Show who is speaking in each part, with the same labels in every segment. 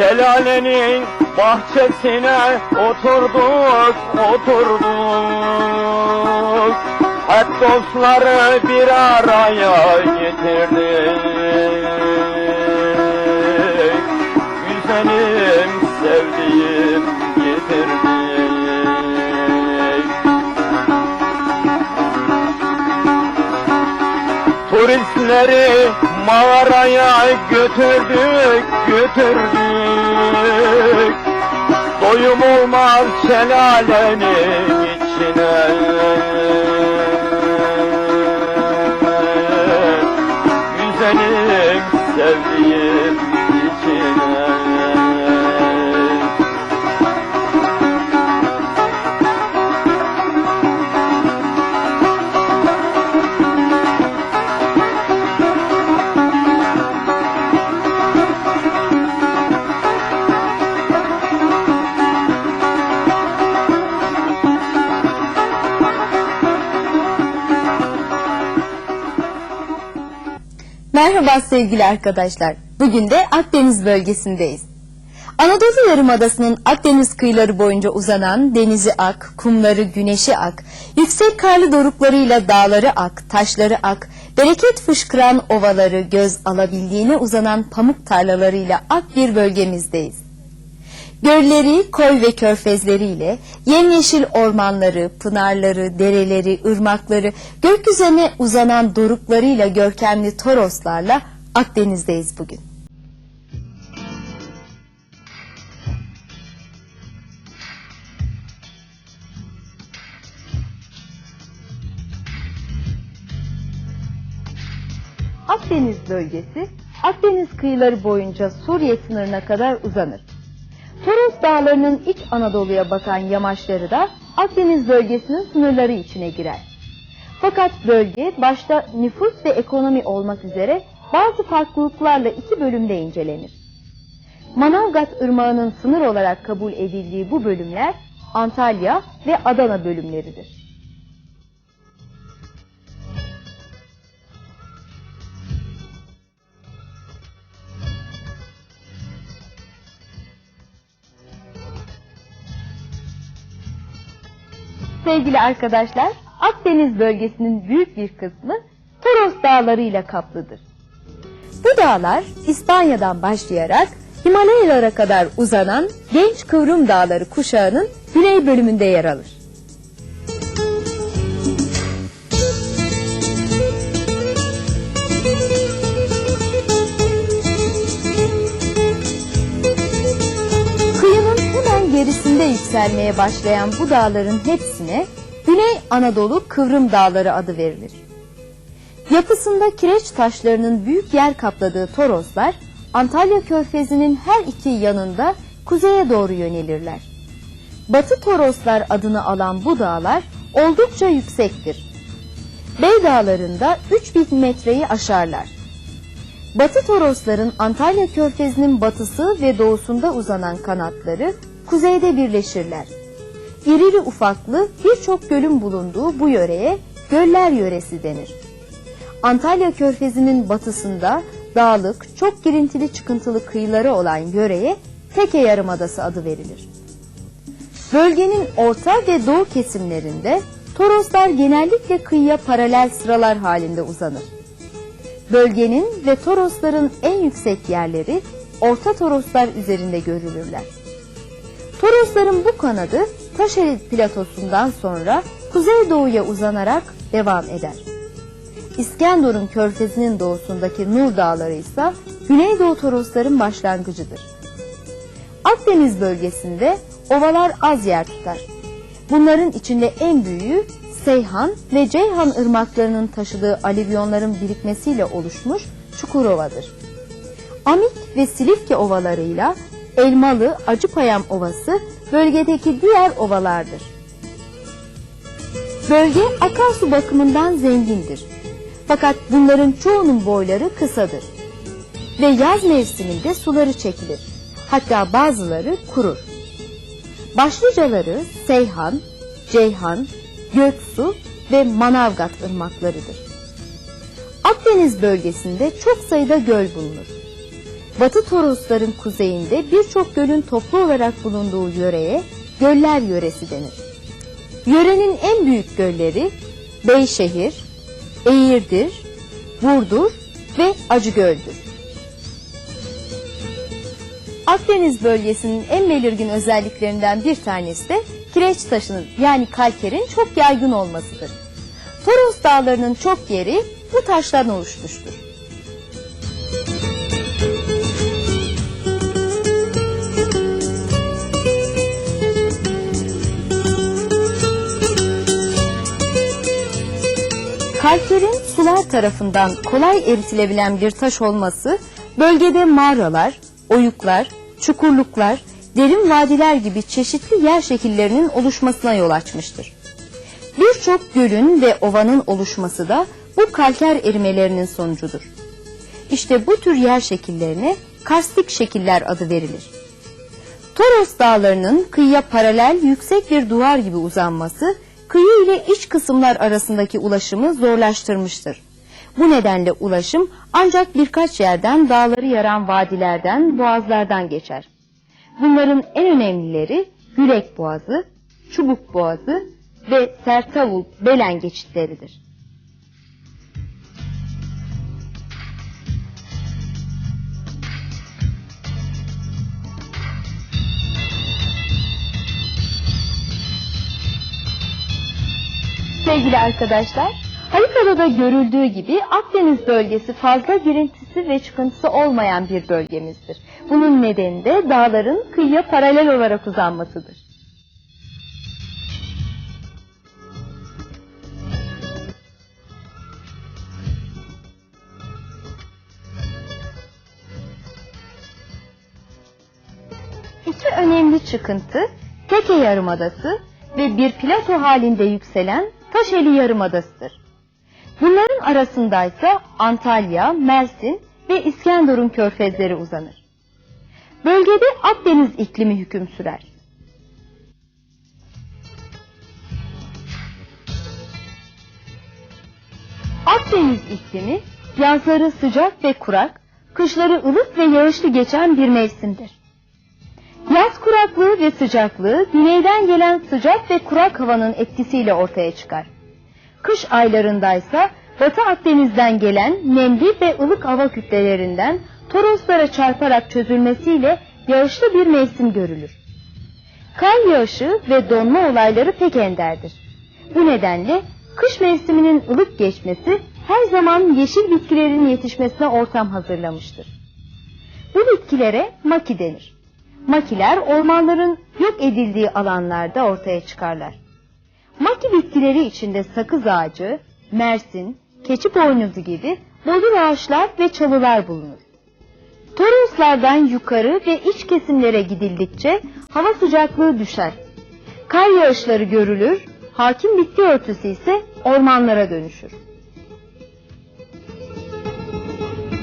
Speaker 1: Şelalenin bahçesine oturduk, oturduk. Hep dostları bir araya getirdik. Güzelim, sevdiğim getirdik. Turistleri mağaraya götürdük, götürdük. Doyum olmaz şelalenin içine.
Speaker 2: Merhaba sevgili arkadaşlar. Bugün de Akdeniz bölgesindeyiz. Anadolu Yarımadası'nın Akdeniz kıyıları boyunca uzanan denizi ak, kumları, güneşi ak, yüksek karlı doruklarıyla dağları ak, taşları ak, bereket fışkıran ovaları göz alabildiğine uzanan pamuk tarlalarıyla ak bir bölgemizdeyiz. Gölleri, koy ve körfezleriyle, yemyeşil ormanları, pınarları, dereleri, ırmakları, gökyüzüne uzanan doruklarıyla görkemli Toroslarla Akdeniz'deyiz bugün. Akdeniz bölgesi, Akdeniz kıyıları boyunca Suriye sınırına kadar uzanır. Toros Dağları'nın iç Anadolu'ya bakan yamaçları da Akdeniz bölgesinin sınırları içine girer. Fakat bölge başta nüfus ve ekonomi olmak üzere bazı farklılıklarla iki bölümde incelenir. Manavgat Irmağı'nın sınır olarak kabul edildiği bu bölümler Antalya ve Adana bölümleridir. Sevgili arkadaşlar, Akdeniz bölgesinin büyük bir kısmı Toros Dağları ile kaplıdır. Bu dağlar İspanya'dan başlayarak Himalayalara kadar uzanan Genç Kıvrım Dağları kuşağının güney bölümünde yer alır. Yükselmeye başlayan bu dağların hepsine Güney Anadolu Kıvrım Dağları adı verilir. Yapısında kireç taşlarının büyük yer kapladığı Toroslar, Antalya Körfezi'nin her iki yanında kuzeye doğru yönelirler. Batı Toroslar adını alan bu dağlar oldukça yüksektir. Bey Dağları'nda 3000 metreyi aşarlar. Batı Torosların Antalya Körfezi'nin batısı ve doğusunda uzanan kanatları kuzeyde birleşirler. İrili ufaklı birçok gölün bulunduğu bu yöreye göller yöresi denir. Antalya Körfezi'nin batısında dağlık, çok girintili çıkıntılı kıyıları olan yöreye Teke Yarımadası adı verilir. Bölgenin orta ve doğu kesimlerinde Toroslar genellikle kıyıya paralel sıralar halinde uzanır. Bölgenin ve Torosların en yüksek yerleri Orta Toroslar üzerinde görülürler. Torosların bu kanadı Taşerit platosundan sonra kuzeydoğuya uzanarak devam eder. İskenderun körfezinin doğusundaki Nur Dağları ise Güneydoğu Torosların başlangıcıdır. Akdeniz bölgesinde ovalar az yer tutar. Bunların içinde en büyüğü Seyhan ve Ceyhan ırmaklarının taşıdığı alüvyonların birikmesiyle oluşmuş Çukurova'dır. Amik ve Silifke ovalarıyla Elmalı, Acıpayam Ovası bölgedeki diğer ovalardır. Bölge akarsu bakımından zengindir. Fakat bunların çoğunun boyları kısadır. Ve yaz mevsiminde suları çekilir. Hatta bazıları kurur. Başlıcaları Seyhan, Ceyhan, Göksu ve Manavgat ırmaklarıdır. Akdeniz bölgesinde çok sayıda göl bulunur. Batı Torosların kuzeyinde birçok gölün toplu olarak bulunduğu yöreye göller yöresi denir. Yörenin en büyük gölleri Beyşehir, Eğirdir, Burdur ve Acıgöl'dür. Akdeniz bölgesinin en belirgin özelliklerinden bir tanesi de kireç taşının yani kalkerin çok yaygın olmasıdır. Toros dağlarının çok yeri bu taştan oluşmuştur. Kalkerin sular tarafından kolay eritilebilen bir taş olması bölgede mağaralar, oyuklar, çukurluklar, derin vadiler gibi çeşitli yer şekillerinin oluşmasına yol açmıştır. Birçok gölün ve ovanın oluşması da bu kalker erimelerinin sonucudur. İşte bu tür yer şekillerine karstik şekiller adı verilir. Toros dağlarının kıyıya paralel yüksek bir duvar gibi uzanması kıyı ile iç kısımlar arasındaki ulaşımı zorlaştırmıştır. Bu nedenle ulaşım ancak birkaç yerden dağları yaran vadilerden, boğazlardan geçer. Bunların en önemlileri Gülek Boğazı, Çubuk Boğazı ve Sertavul Belen geçitleridir. Sevgili arkadaşlar, haritada da görüldüğü gibi Akdeniz bölgesi fazla girintisi ve çıkıntısı olmayan bir bölgemizdir. Bunun nedeni de dağların kıyıya paralel olarak uzanmasıdır. İki önemli çıkıntı Teke Yarımadası ve bir plato halinde yükselen Taşeli Yarımadası'dır. Bunların arasındaysa Antalya, Mersin ve İskenderun körfezleri uzanır. Bölgede Akdeniz iklimi hüküm sürer. Akdeniz iklimi yazları sıcak ve kurak, kışları ılık ve yağışlı geçen bir mevsimdir. Yaz kuraklığı ve sıcaklığı güneyden gelen sıcak ve kurak havanın etkisiyle ortaya çıkar. Kış aylarındaysa Batı Akdeniz'den gelen nemli ve ılık hava kütlelerinden Toroslara çarparak çözülmesiyle yağışlı bir mevsim görülür. Kar yağışı ve donma olayları pek enderdir. Bu nedenle kış mevsiminin ılık geçmesi her zaman yeşil bitkilerin yetişmesine ortam hazırlamıştır. Bu bitkilere maki denir. Makiler ormanların yok edildiği alanlarda ortaya çıkarlar. Maki bitkileri içinde sakız ağacı, mersin, keçi boynuzu gibi bodur ağaçlar ve çalılar bulunur. Toroslardan yukarı ve iç kesimlere gidildikçe hava sıcaklığı düşer. Kar yağışları görülür, hakim bitki örtüsü ise ormanlara dönüşür.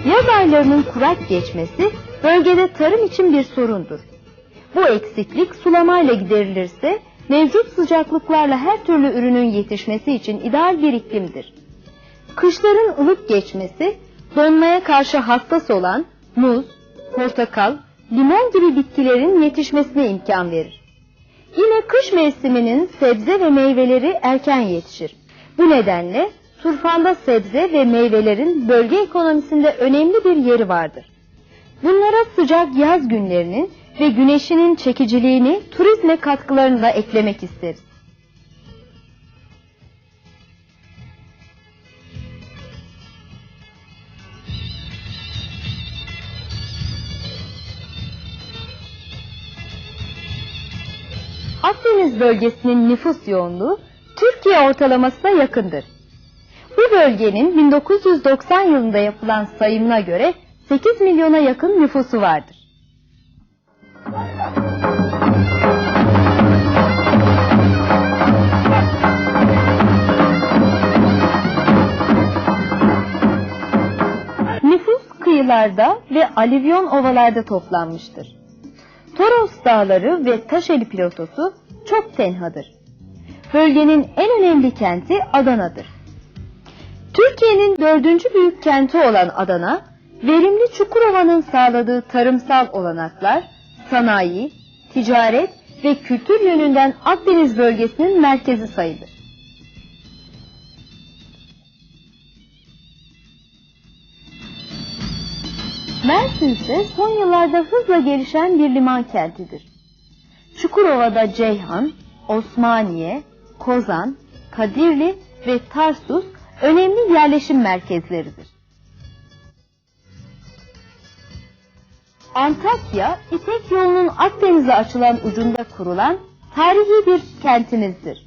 Speaker 2: Yaz aylarının kurak geçmesi bölgede tarım için bir sorundur. Bu eksiklik sulamayla giderilirse mevcut sıcaklıklarla her türlü ürünün yetişmesi için ideal bir iklimdir. Kışların ılık geçmesi donmaya karşı hassas olan muz, portakal, limon gibi bitkilerin yetişmesine imkan verir. Yine kış mevsiminin sebze ve meyveleri erken yetişir. Bu nedenle Turfan'da sebze ve meyvelerin bölge ekonomisinde önemli bir yeri vardır. Bunlara sıcak yaz günlerinin ve güneşinin çekiciliğini turizme katkılarını da eklemek isteriz. Akdeniz bölgesinin nüfus yoğunluğu Türkiye ortalamasına yakındır. Bu bölgenin 1990 yılında yapılan sayımına göre 8 milyona yakın nüfusu vardır. Nüfus kıyılarda ve alüvyon ovalarda toplanmıştır. Toros dağları ve Taşeli platosu çok tenhadır. Bölgenin en önemli kenti Adana'dır. Türkiye'nin dördüncü büyük kenti olan Adana, Verimli Çukurova'nın sağladığı tarımsal olanaklar, sanayi, ticaret ve kültür yönünden Akdeniz bölgesinin merkezi sayılır. Mersin ise son yıllarda hızla gelişen bir liman kentidir. Çukurova'da Ceyhan, Osmaniye, Kozan, Kadirli ve Tarsus önemli yerleşim merkezleridir. Antakya, İpek yolunun Akdeniz'e açılan ucunda kurulan tarihi bir kentimizdir.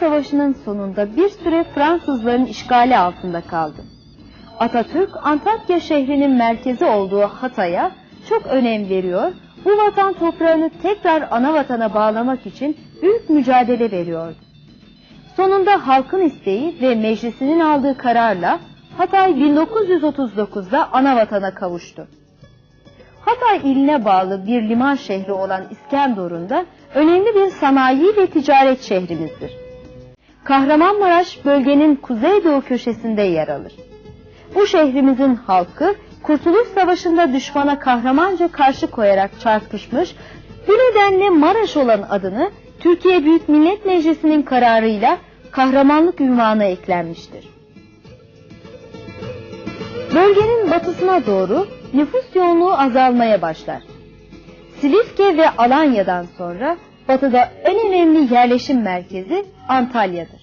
Speaker 2: Savaşı'nın sonunda bir süre Fransızların işgali altında kaldı. Atatürk Antakya şehrinin merkezi olduğu Hatay'a çok önem veriyor, bu vatan toprağını tekrar ana vatana bağlamak için büyük mücadele veriyordu. Sonunda halkın isteği ve meclisinin aldığı kararla Hatay 1939'da ana vatana kavuştu. Hatay iline bağlı bir liman şehri olan İskenderun da önemli bir sanayi ve ticaret şehrimizdir. Kahramanmaraş bölgenin kuzeydoğu köşesinde yer alır. Bu şehrimizin halkı Kurtuluş Savaşı'nda düşmana kahramanca karşı koyarak çarpışmış, bu nedenle Maraş olan adını Türkiye Büyük Millet Meclisi'nin kararıyla kahramanlık ünvanı eklenmiştir. Bölgenin batısına doğru nüfus yoğunluğu azalmaya başlar. Silifke ve Alanya'dan sonra batıda en önemli yerleşim merkezi Antalya'dır.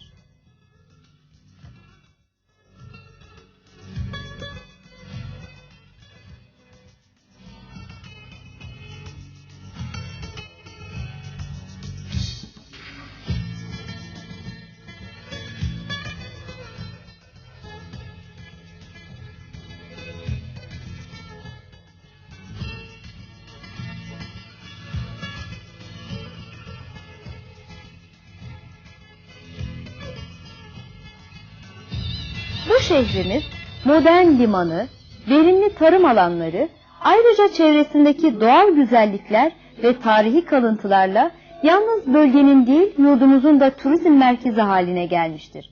Speaker 2: Şehrimiz modern limanı, verimli tarım alanları, ayrıca çevresindeki doğal güzellikler ve tarihi kalıntılarla yalnız bölgenin değil yurdumuzun da turizm merkezi haline gelmiştir.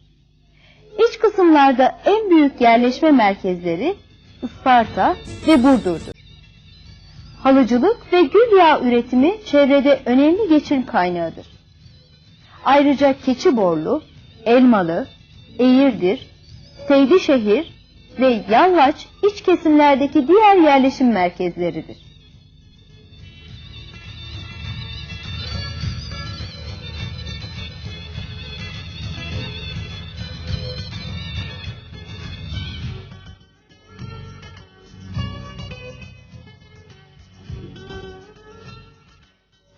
Speaker 2: İç kısımlarda en büyük yerleşme merkezleri Isparta ve Burdur'dur. Halıcılık ve gül yağı üretimi çevrede önemli geçim kaynağıdır. Ayrıca Keçiborlu, Elmalı, Eğirdir, Seydişehir ve Yalvaç iç kesimlerdeki diğer yerleşim merkezleridir.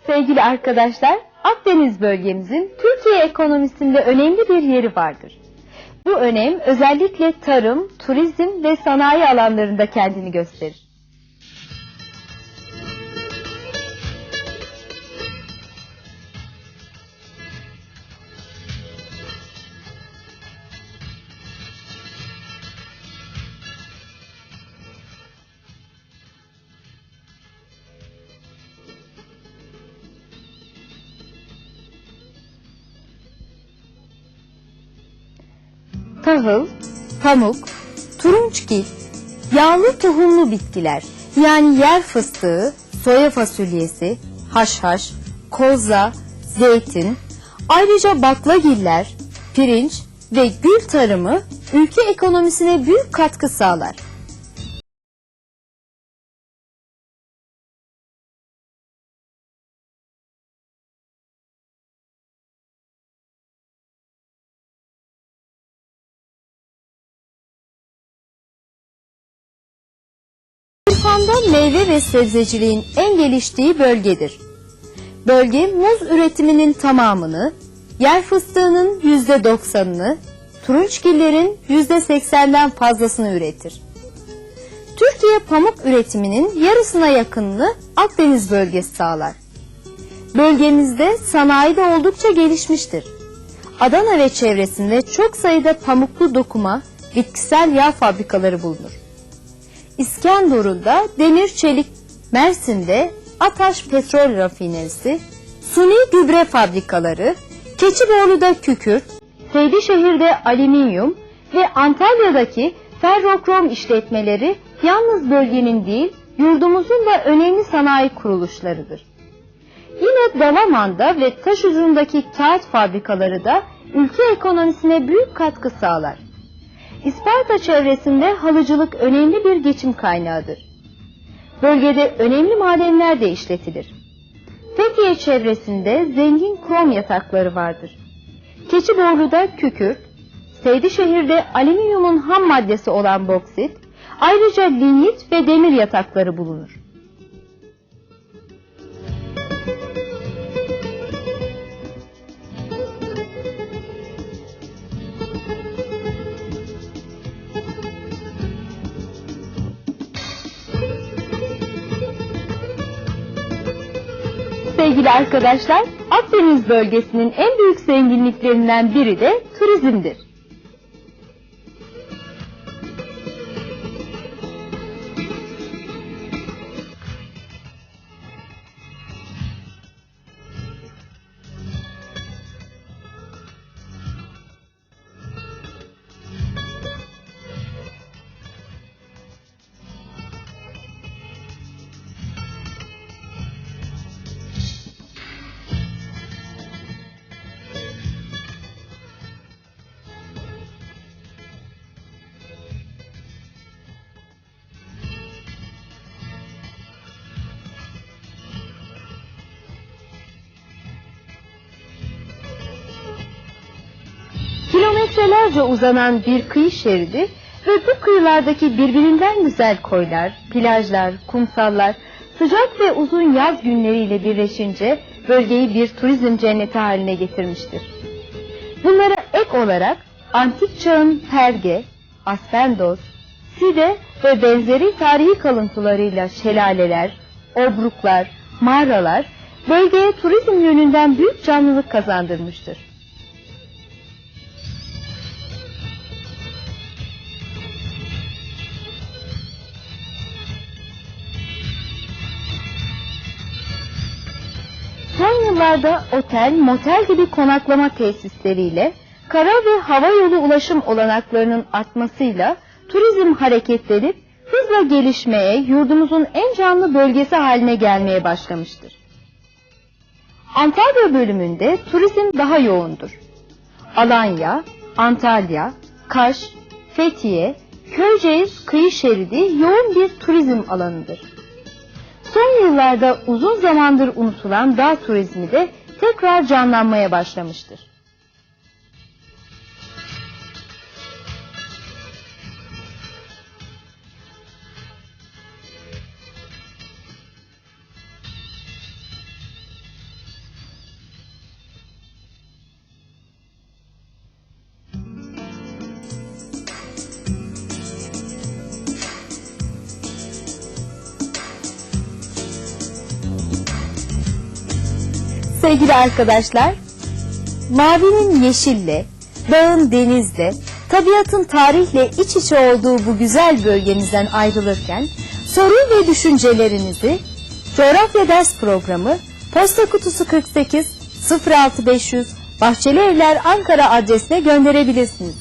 Speaker 2: Sevgili arkadaşlar, Akdeniz bölgemizin Türkiye ekonomisinde önemli bir yeri vardır. Bu önem özellikle tarım, turizm ve sanayi alanlarında kendini gösterir. Tahıl, pamuk, turunçgil, yağlı tohumlu bitkiler yani yer fıstığı, soya fasulyesi, haşhaş, koza, zeytin, ayrıca baklagiller, pirinç ve gül tarımı ülke ekonomisine büyük katkı sağlar. Meyve ve sebzeciliğin en geliştiği bölgedir. Bölge muz üretiminin tamamını, yer fıstığının yüzde doksanını, turunçgillerin %80'den fazlasını üretir. Türkiye pamuk üretiminin yarısına yakınını Akdeniz bölgesi sağlar. Bölgemizde sanayi de oldukça gelişmiştir. Adana ve çevresinde çok sayıda pamuklu dokuma, bitkisel yağ fabrikaları bulunur. İskenderun'da demir çelik, Mersin'de Ataş petrol rafinerisi, suni gübre fabrikaları, Keçiboğlu'da kükürt, Seydişehir'de alüminyum ve Antalya'daki ferrokrom işletmeleri yalnız bölgenin değil, yurdumuzun da önemli sanayi kuruluşlarıdır. Yine Dalaman'da ve Taşucu'ndaki kağıt fabrikaları da ülke ekonomisine büyük katkı sağlar. İsparta çevresinde halıcılık önemli bir geçim kaynağıdır. Bölgede önemli madenler de işletilir. Fethiye çevresinde zengin krom yatakları vardır. Keçiboğlu'da kükürt, Seydişehir'de alüminyumun ham maddesi olan boksit, ayrıca linyit ve demir yatakları bulunur. Sevgili arkadaşlar, Akdeniz bölgesinin en büyük zenginliklerinden biri de turizmdir. Kilometrelerce uzanan bir kıyı şeridi ve bu kıyılardaki birbirinden güzel koylar, plajlar, kumsallar, sıcak ve uzun yaz günleriyle birleşince bölgeyi bir turizm cenneti haline getirmiştir. Bunlara ek olarak antik çağın Perge, Aspendos, Side ve benzeri tarihi kalıntılarıyla şelaleler, obruklar, mağaralar bölgeye turizm yönünden büyük canlılık kazandırmıştır. Yıllarda otel, motel gibi konaklama tesisleriyle kara ve hava yolu ulaşım olanaklarının artmasıyla turizm hareketlenip hızla gelişmeye, yurdumuzun en canlı bölgesi haline gelmeye başlamıştır. Antalya bölümünde turizm daha yoğundur. Alanya, Antalya, Kaş, Fethiye, Köyceğiz kıyı şeridi yoğun bir turizm alanıdır. Son yıllarda uzun zamandır unutulan dağ turizmi de tekrar canlanmaya başlamıştır. Sevgili arkadaşlar, mavinin yeşille, dağın denizle, tabiatın tarihle iç içe olduğu bu güzel bölgemizden ayrılırken soru ve düşüncelerinizi Coğrafya Ders Programı Posta Kutusu 48 06500 Bahçeli Evler Ankara adresine gönderebilirsiniz.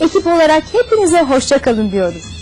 Speaker 2: Ekip olarak hepinize hoşça kalın diyoruz.